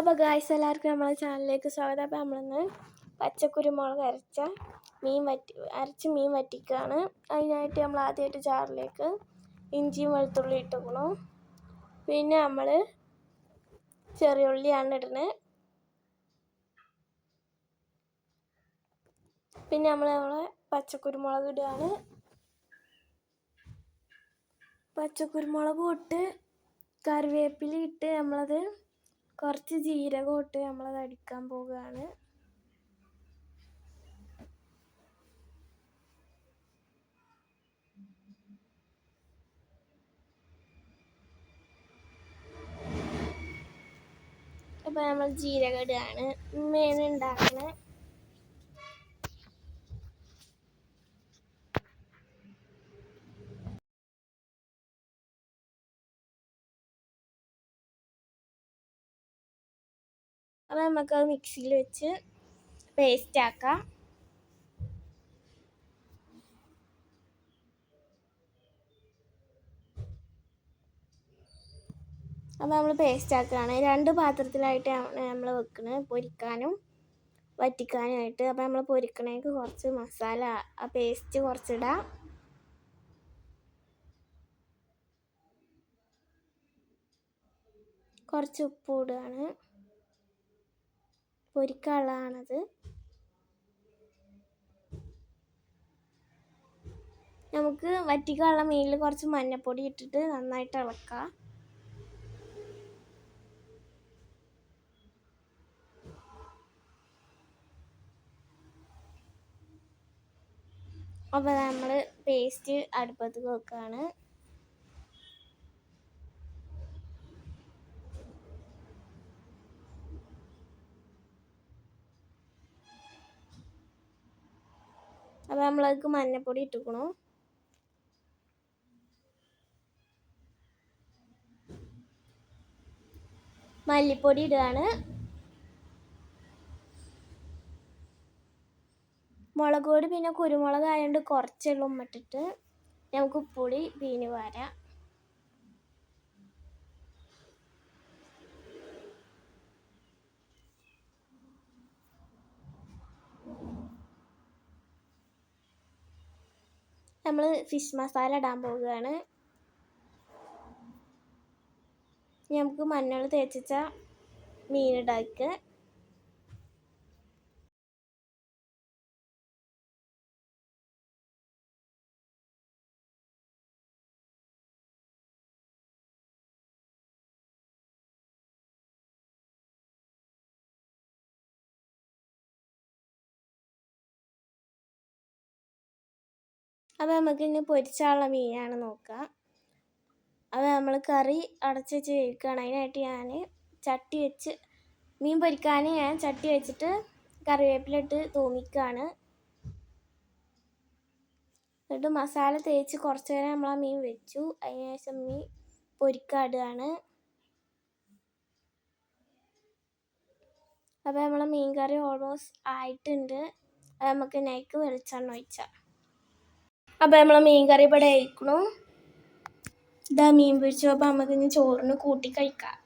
അപ്പോൾ ഗായ്സ് എല്ലാവർക്കും നമ്മളെ ചാനലിലേക്ക് സ്വാഗതം. അപ്പോൾ നമ്മളിന്ന് പച്ചക്കുരുമുളക് അരച്ച മീൻ വറ്റി അരച്ച് മീൻ വറ്റിക്കുകയാണ് അതിനായിട്ട് നമ്മൾ ആദ്യമായിട്ട് ചാറിലേക്ക് ഇഞ്ചിയും വെളുത്തുള്ളി ഇട്ടുക്കണു. പിന്നെ നമ്മൾ ചെറിയ ഉള്ളിയാണ് ഇടുന്നത് പിന്നെ നമ്മൾ നമ്മളെ പച്ചക്കുരുമുളക് ഇടുകയാണ്. പച്ചക്കുരുമുളക് ഇട്ട് കറിവേപ്പില ഇട്ട് നമ്മളത് കുറച്ച് ജീരകം ഇട്ട് നമ്മളത് അടിക്കാൻ പോവുകയാണ്. അപ്പോൾ നമ്മൾ ജീരകം ഇടുകയാണ്. മീൻ ഉണ്ടാക്കുന്നത് അപ്പോൾ നമുക്കത് മിക്സിയിൽ വെച്ച് പേസ്റ്റ് ആക്കാം. അപ്പോൾ നമ്മൾ പേസ്റ്റ് ആക്കുകയാണ് രണ്ട് പാത്രത്തിലായിട്ടാണ് നമ്മൾ വെക്കുന്നത് പൊരിക്കാനും വറ്റിക്കാനുമായിട്ട്. അപ്പോൾ നമ്മൾ പൊരിക്കണേക്ക് കുറച്ച് മസാല ആ പേസ്റ്റ് കുറച്ചിടാം. കുറച്ച് ഉപ്പ് ഇടുകയാണ്. പൊരിക്കാനുള്ളതാണത്. നമുക്ക് വറ്റിക്കാനുള്ള മീനിൽ കുറച്ച് മഞ്ഞപ്പൊടി ഇട്ടിട്ട് നന്നായിട്ട് ഇളക്കാം. അപ്പോൾ നമ്മൾ പേസ്റ്റ് അടുപ്പത്ത് വെക്കുകയാണ് അപ്പോൾ നമ്മളതിക്ക് മഞ്ഞപ്പൊടി ഇട്ടുക്കണു മല്ലിപ്പൊടി ഇടുകയാണ്. മുളക് പൊടി പിന്നെ കുരുമുളക് ആയതുകൊണ്ട് ഉമ്മിട്ടിട്ട്. നമുക്ക് ഉപ്പുപൊടി പിന്നെ വരാം നമ്മൾ ഫിഷ് മസാല ഇടാൻ പോവുകയാണ്. നമുക്ക് മഞ്ഞൾ തേച്ചിച്ച മീനിടാക്ക് അപ്പോൾ നമുക്ക് ഇനി മീനാണ് നോക്കുക അപ്പം നമ്മൾ കറി അടച്ച് വെച്ച് കഴിക്കുകയാണ് അതിനായിട്ട് ഞാൻ ചട്ടി വെച്ച് മീൻ പൊരിക്കാൻ ഞാൻ ചട്ടി വെച്ചിട്ട് കറിവേപ്പിലിട്ട് തൂമിക്കുകയാണ്. എന്നിട്ട് മസാല തേച്ച് കുറച്ച് നേരം നമ്മൾ ആ മീൻ വെച്ചു. അതിന് ശേഷം മീൻ പൊരിക്കാടുകയാണ്. അപ്പോൾ നമ്മളെ മീൻ കറി ഓൾമോസ്റ്റ് ആയിട്ടുണ്ട്. അത് നമുക്ക് നെയ്ക്ക് വെളിച്ചെണ്ണ ഒഴിച്ചാൽ അപ്പോൾ നമ്മൾ മീൻ കറി ഇവിടെ അയക്കണു ഇതാ മീൻ പൊരിച്ചു അപ്പോൾ നമുക്ക് ഇനി ചോറിന് കൂട്ടി കഴിക്കാം.